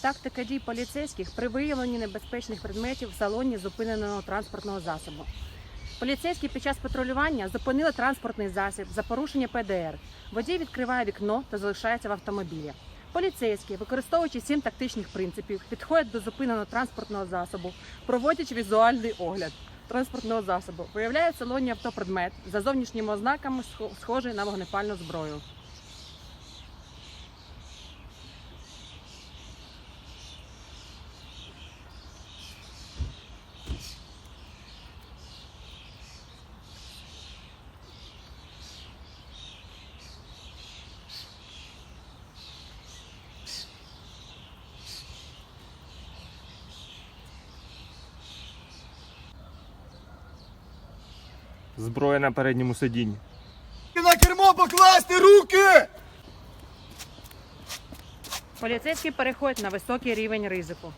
Тактика дій поліцейських при виявленні небезпечних предметів в салоні зупиненого транспортного засобу. Поліцейські під час патрулювання зупинили транспортний засіб за порушення ПДР. Водій відкриває вікно та залишається в автомобілі. Поліцейські, використовуючи сім тактичних принципів, підходять до зупиненого транспортного засобу, проводять візуальний огляд транспортного засобу, виявляють салоні автопредмет за зовнішніми ознаками, схожий на вогнепальну зброю. Зброя на передньому сидінні. На кермо покласти руки! Поліцейські переходять на високий рівень ризику.